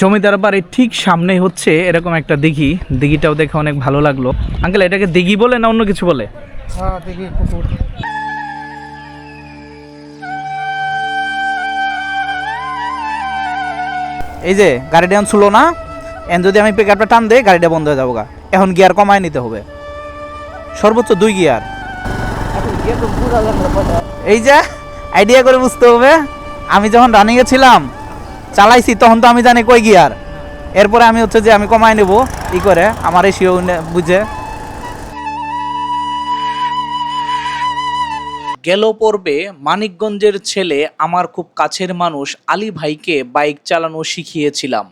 জমিদার বাড়ির ঠিক সামনে হচ্ছে এরকম একটা দিঘি। দিঘিটাও দেখে অনেক ভালো লাগল। আঙ্কেল এটাকে দিঘি বলে না অন্য কিছু বলে? হ্যাঁ এই যে গাড়িটা এখন ছিল না। এখন যদি আমি পিক টান দেই গাড়িটা বন্ধ হয়ে যাব গা। এখন গিয়ার কমায় নিতে হবে। সর্বোচ্চ দুই গিয়ার এই যে আইডিয়া করে বুঝতে হবে। আমি যখন রানিংয়ে ছিলাম চালাইছি, তখন তো আমি জানি কই গিয়ার এরপরে আমি হচ্ছে যে আমি কমায় নেব, ই করে, আমার এসিও বুঝে। গেল পর্বে মানিকগঞ্জের ছেলে, আমার খুব কাছের মানুষ, আলী ভাইকে বাইক চালানো শিখিয়েছিলাম।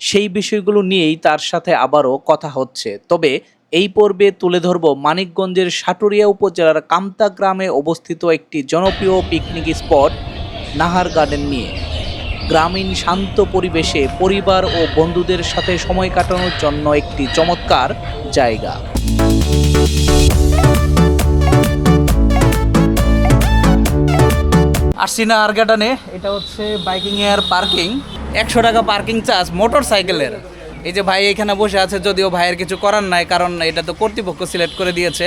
সেই বিষয়গুলো নিয়েই তার সাথে আবারও কথা হচ্ছে। তবে এই পর্বে তুলে ধরব মানিকগঞ্জের সাটুরিয়া উপজেলার কামতা গ্রামে অবস্থিত একটি জনপ্রিয় পিকনিক স্পট নাহার গার্ডেন নিয়ে। গ্রামীণ শান্ত পরিবেশে পরিবার ও বন্ধুদের সাথে সময় কাটানোর জন্য একটি চমৎকার জায়গা। আসছি না আর গার্ডেনে এটা হচ্ছে বাইকিং এয়ার পার্কিং। একশো টাকা পার্কিং চার্জ মোটর সাইকেলের এই যে ভাই এখানে বসে আছে, যদিও ভাইয়ের কিছু করার নাই, কারণ এটা তো কর্তৃপক্ষ সিলেক্ট করে দিয়েছে।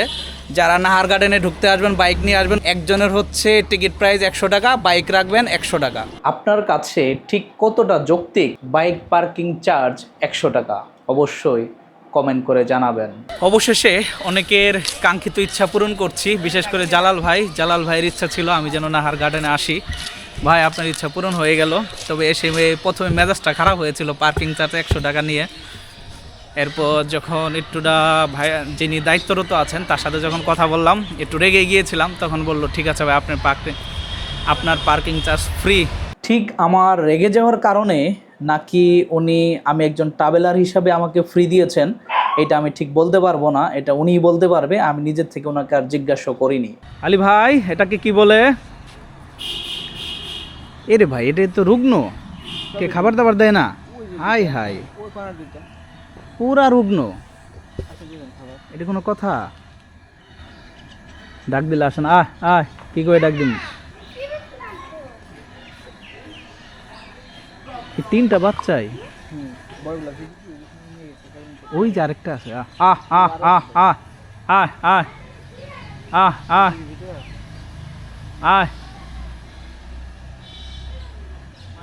যারা নাহার গার্ডেনে ঢুকতে আসবেন বাইক নিয়ে আসবেন, একজনের হচ্ছে টিকিট প্রাইস একশো টাকা বাইক রাখবেন একশো টাকা। আপনার কাছে ঠিক কতটা যৌক্তিক বাইক পার্কিং চার্জ একশো টাকা? অবশ্যই কমেন্ট করে জানাবেন। অবশেষে অনেকের কাঙ্ক্ষিত ইচ্ছা পূরণ করছি, বিশেষ করে জালাল ভাই। জালাল ভাইয়ের ইচ্ছা ছিল আমি যেন নাহার গার্ডেনে আসি। ভাই আপনার ইচ্ছা পূরণ হয়ে গেল। তবে এসে প্রথমে মেজাজটা খারাপ হয়েছিল পার্কিং চার্জ একশো টাকা নিয়ে। এরপর যখন একটুটা ভাই যিনি দায়িত্বরত আছেন তার সাথে যখন কথা বললাম একটু রেগে গিয়েছিলাম তখন বলল ঠিক আছে ভাই আপনার পার্কিং আপনার পার্কিং চার্জ ফ্রি ঠিক আমার রেগে যাওয়ার কারণে নাকি উনি আমি একজন ট্রাভেলার হিসাবে আমাকে ফ্রি দিয়েছেন এটা আমি ঠিক বলতে পারব না এটা উনিই বলতে পারবে আমি নিজের থেকে ওনাকে আর জিজ্ঞাসা করিনি। আলী ভাই এটাকে কি বলে? এরে ভাই এটা তো রুগ্ন কে খাবার দাবার দেয় না হাই হাই পুরা রুগ্ন আচ্ছা এটা কোনো কথা ডাক দিলে আসেন আয় আয় কি করে ডাক দিন তিনটা বাচ্চাই ওই যে আরেকটা আছে আহ আহ আহ আহ আহ আয় আহ আহ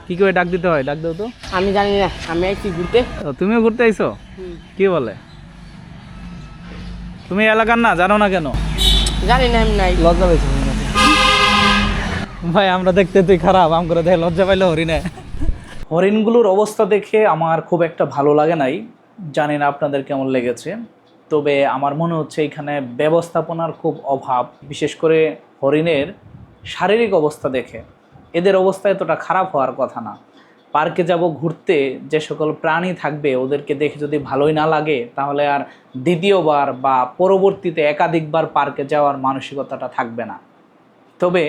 কি করে ডাক দিতে হয়? ডাক দাও তো। আমি জানি না আমি একটু ঘুরতে। তুমিও ঘুরতে আইছো? কি বলে? তুমি এলাকার না জানো না কেন? জানি না আমি নাই। লজ্জা পেয়েছি ভাই আমরা দেখতে তুই খারাপ আম করে দেখে লজ্জা পাইলে হরিণে। হরিণগুলোর অবস্থা দেখে আমার খুব একটা ভালো লাগে নাই। জানি না আপনাদের কেমন লেগেছে। তবে আমার মনে হচ্ছে এখানে ব্যবস্থাপনার খুব অভাব বিশেষ করে হরিণের শারীরিক অবস্থা দেখে। এদের অবস্থা এতটা খারাপ হওয়ার কথা না। পার্কে যাব ঘুরতে যে সকল প্রাণী থাকবে ওদেরকে দেখে যদি ভালোই না লাগে, তাহলে আর দ্বিতীয়বার বা পরবর্তীতে একাধিকবার পার্কে যাওয়ার মানসিকতাটা থাকবে না। তবে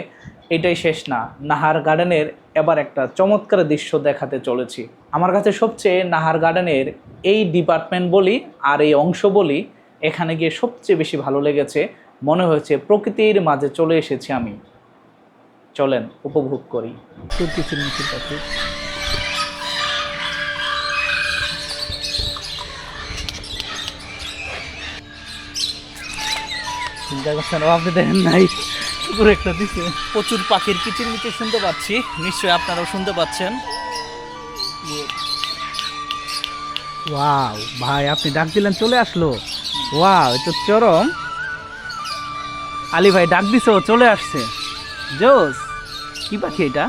এটাই শেষ না, নাহার গার্ডেনের এবার একটা চমৎকার দৃশ্য দেখাতে চলেছি। আমার কাছে সবচেয়ে নাহার গার্ডেনের এই ডিপার্টমেন্ট বলি আর এই অংশ বলি এখানে গিয়ে সবচেয়ে বেশি ভালো লেগেছে, মনে হয়েছে প্রকৃতির মাঝে চলে এসেছি আমি। চলেন উপভোগ করি। চিন্তা করছেন আপনি দেখেন নাই পুরো একটা দিছে প্রচুর পাখির কিচির মিচির শুনতে পাচ্ছি। নিশ্চয়ই আপনারাও শুনতে পাচ্ছেন। ওয়াও ভাই আপনি ডাক দিলেন চলে আসলো। ওয়াও এ তো চরম। আলী ভাই ডাক দিছো চলে আসছে। জোস। কি পাখি এটা?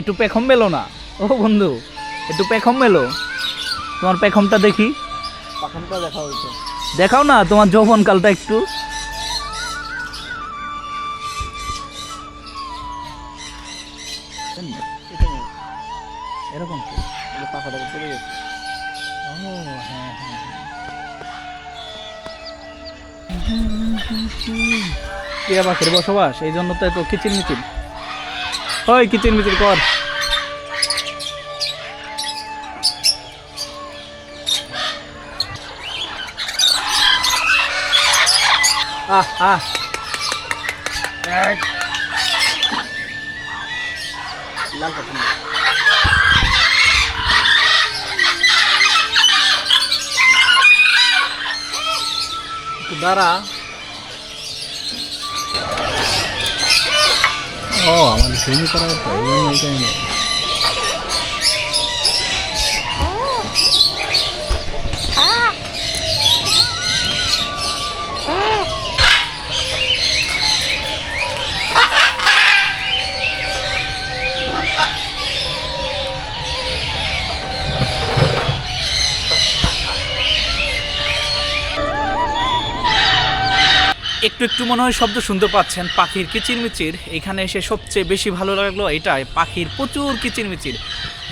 একটু পেখম মেলো না। ও বন্ধু একটু পেখম মেলো। তোমার পেখমটা দেখি। পাখানটা দেখা হয়েছে দেখাও না তোমার যৌবনকালটা একটু। এরকম পাখাটা চলে গেছে। ও, হ্যাঁ, হ্যাঁ, হ্যাঁ। টিয়া পাখির বসবাস? এই জন্য তো এত কিচির মিচির। হয় কিচির মিচির কর। আহ দাঁড়া। দাঁড়া ও আমার জমি করা হতো এই জন্য এই টাইমে একটু একটু মনে হয় শব্দ শুনতে পাচ্ছেন। পাখির কিচিরমিচির। এখানে এসে সবচেয়ে বেশি ভালো লাগল এটাই। পাখির প্রচুর কিচিরমিচির।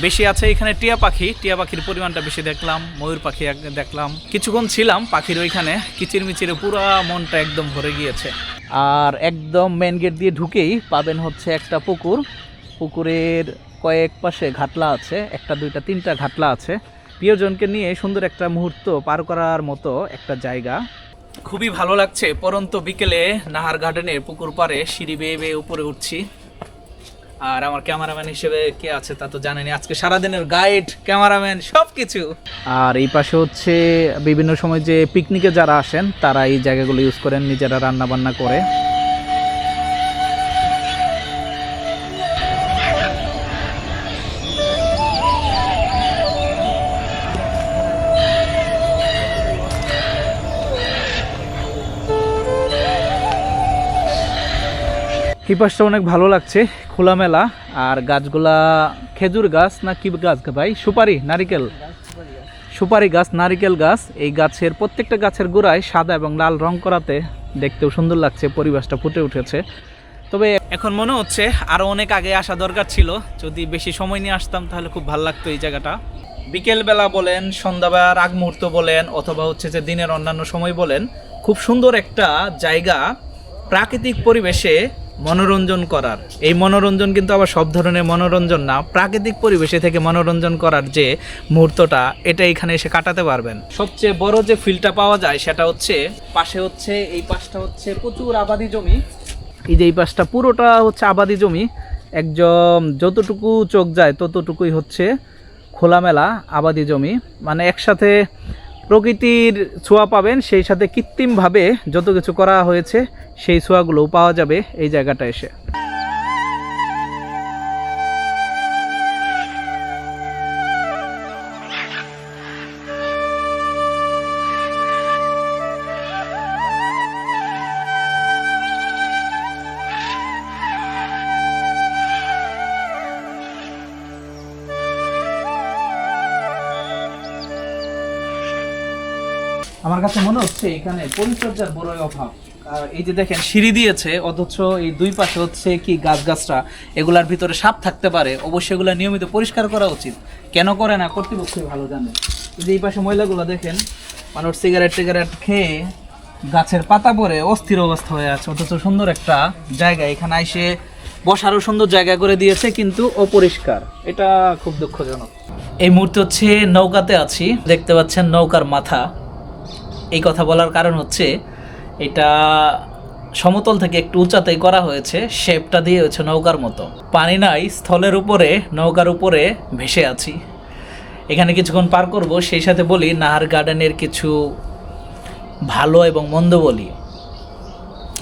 বেশি আছে এখানে টিয়া পাখি। টিয়া পাখির পরিমাণটা বেশি দেখলাম। ময়ূর পাখি দেখলাম। কিছুক্ষণ ছিলাম পাখির ওইখানে। কিচিরমিচিরে পুরা মনটা একদম ভরে গিয়েছে। আর একদম মেন গেট দিয়ে ঢুকেই পাবেন হচ্ছে একটা পুকুর। পুকুরের কয়েক পাশে ঘাটলা আছে। একটা, দুইটা, তিনটা ঘাটলা আছে। প্রিয়জনকে নিয়ে সুন্দর একটা মুহূর্ত পার করার মতো একটা জায়গা। খুবই ভালো লাগছে। পরন্ত বিকেলে নাহার গার্ডেনের পুকুর পাড়ে সিঁড়ি বেয়ে বেয়ে উপরে উঠছি। আর আমার ক্যামেরাম্যান হিসেবে কে আছে তা তো জানেনি। আজকে সারাদিনের গাইড ক্যামেরাম্যান সব কিছু আর এই পাশে হচ্ছে বিভিন্ন সময় যে পিকনিকে যারা আসেন, তারা এই জায়গাগুলো ইউজ করেন, নিজেরা রান্না বান্না করে। এই পাশটা অনেক ভালো লাগছে, খোলামেলা। আর গাছগুলা খেজুর গাছ না কি গাছ ভাই? সুপারি, নারিকেল। সুপারি গাছ, নারিকেল গাছ। এই গাছের প্রত্যেকটা গাছের গোড়ায় সাদা এবং লাল রং করাতে দেখতেও সুন্দর লাগছে, পরিবেশটা ফুটে উঠেছে। তবে এখন মনে হচ্ছে আরও অনেক আগে আসা দরকার ছিল। যদি বেশি সময় নিয়ে আসতাম তাহলে খুব ভালো লাগতো এই জায়গাটা। বিকেলবেলা বলেন, সন্ধ্যাবেলার আগ মুহূর্ত বলেন, অথবা হচ্ছে যে দিনের অন্যান্য সময় বলেন, খুব সুন্দর একটা জায়গা। প্রাকৃতিক পরিবেশে মনোরঞ্জন করার। এই মনোরঞ্জন কিন্তু আবার সব ধরনের মনোরঞ্জন না, প্রাকৃতিক পরিবেশে থেকে মনোরঞ্জন করার যে মুহূর্তটা, এটা এখানে এসে কাটাতে পারবেন। সবচেয়ে বড় যে ফিলটা পাওয়া যায় সেটা হচ্ছে, পাশে হচ্ছে, এই পাশটা হচ্ছে প্রচুর আবাদি জমি। এই যে এই পাশটা পুরোটা হচ্ছে আবাদি জমি। একদম যতটুকু চোখ যায় ততটুকুই হচ্ছে খোলামেলা আবাদি জমি। মানে একসাথে প্রকৃতির ছোঁয়া পাবেন, সেই সাথে কৃত্রিমভাবে যত কিছু করা হয়েছে, সেই ছোঁয়াগুলোও পাওয়া যাবে এই জায়গাটা এসে। আমার কাছে মনে হচ্ছে এখানে পরিচর্যার বড়ই অভাব। এই যে দেখেন, সিঁড়ি দিয়েছে, অথচ এই দুই পাশে হচ্ছে কি গাছ গাছরা এগুলার ভিতরে সাপ থাকতে পারে, অবশ্যই এগুলা নিয়মিত পরিষ্কার করা উচিত। কেন করে না? কর্তৃপক্ষই ভালো জানে। যে এই পাশে ময়লাগুলো দেখেন, মানুষ সিগারেট টিগারেট খেয়ে গাছের পাতা পরে অস্থির অবস্থা হয়ে আছে, অথচ সুন্দর একটা জায়গা। এখানে এসে বসারও সুন্দর জায়গা করে দিয়েছে, কিন্তু অপরিষ্কার। এটা খুব দুঃখজনক। এই মুহূর্তে হচ্ছে নৌকাতে আছি, দেখতে পাচ্ছেন নৌকার মাথা। এই কথা বলার কারণ হচ্ছে এটা সমতল থেকে একটু উঁচাতেই করা হয়েছে, শেপটা দিয়ে হয়েছে নৌকার মতো। পানি নাই, স্থলের উপরে, নৌকার উপরে ভেসে আছি। এখানে কিছুক্ষণ পার করব, সেই সাথে বলি নাহার গার্ডেনের কিছু ভালো এবং মন্দ বলি।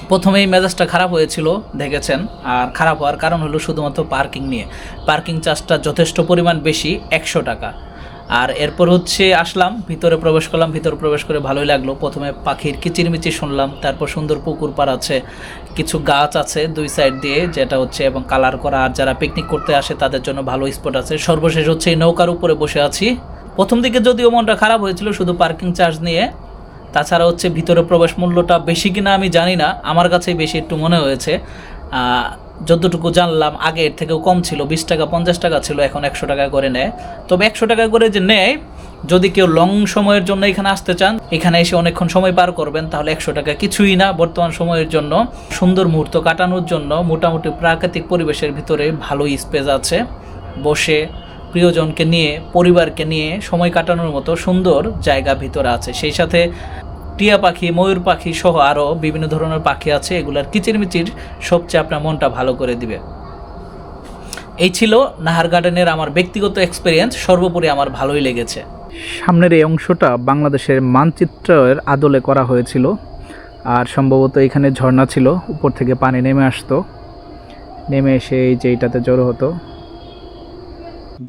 প্রথমেই মেজাজটা খারাপ হয়েছিল, দেখেছেন, আর খারাপ হওয়ার কারণ হলো শুধুমাত্র পার্কিং নিয়ে। পার্কিং চার্জটা যথেষ্ট পরিমাণ বেশি, একশো টাকা। আর এরপর হচ্ছে আসলাম, ভিতরে প্রবেশ করলাম, ভিতরে প্রবেশ করে ভালোই লাগল। প্রথমে পাখির কিচিরমিচির শুনলাম, তারপর সুন্দর পুকুর পাড় আছে, কিছু গাছ আছে দুই সাইড দিয়ে, যেটা হচ্ছে এবং কালার করা, আর যারা পিকনিক করতে আসে তাদের জন্য ভালো স্পট আছে। সর্বশেষ হচ্ছে এই নৌকার উপরে বসে আছি। প্রথম দিকে যদিও মনটা খারাপ হয়েছিল, শুধু পার্কিং চার্জ নিয়ে। তাছাড়া হচ্ছে ভিতরে প্রবেশ মূল্যটা বেশি কিনা আমি জানি না, আমার কাছেই বেশি একটু মনে হয়েছে। যতটুকু জানলাম, আগে এর থেকেও কম ছিল। বিশ টাকা, পঞ্চাশ টাকা ছিল, এখন একশো টাকা করে নেয়। তবে একশো টাকা করে যে নেয়, যদি কেউ লং সময়ের জন্য এখানে আসতে চান, এখানে এসে অনেকক্ষণ সময় পার করবেন, তাহলে একশো টাকা কিছুই না বর্তমান সময়ের জন্য। সুন্দর মুহূর্ত কাটানোর জন্য মোটামুটি প্রাকৃতিক পরিবেশের ভিতরে ভালোই স্পেস আছে। বসে প্রিয়জনকে নিয়ে, পরিবারকে নিয়ে সময় কাটানোর মতো সুন্দর জায়গা ভিতরে আছে। সেই সাথে টিয়া পাখি, ময়ূর পাখি সহ আরও বিভিন্ন ধরনের পাখি আছে, এগুলার কিচিরমিচির সবচেয়ে আপনার মনটা ভালো করে দিবে। এই ছিল নাহার গার্ডেনের আমার ব্যক্তিগত এক্সপিরিয়েন্স সর্বোপরি আমার ভালোই লেগেছে। সামনের এই অংশটা বাংলাদেশের মানচিত্রের আদলে করা হয়েছিল, আর সম্ভবত এখানে ঝর্ণা ছিল, উপর থেকে পানি নেমে আসতো। নেমে এসে এই যে এইটাতে জড়ো হতো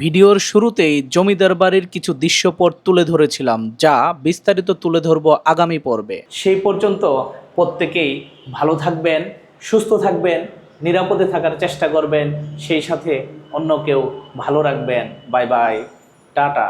ভিডিওর শুরুতেই জমিদার বাড়ির কিছু দৃশ্যপট তুলে ধরেছিলাম, যা বিস্তারিত তুলে ধরব আগামী পর্বে। সেই পর্যন্ত প্রত্যেকেই ভালো থাকবেন, সুস্থ থাকবেন, নিরাপদে থাকার চেষ্টা করবেন, সেই সাথে অন্যকেও ভালো রাখবেন। Bye bye, tata.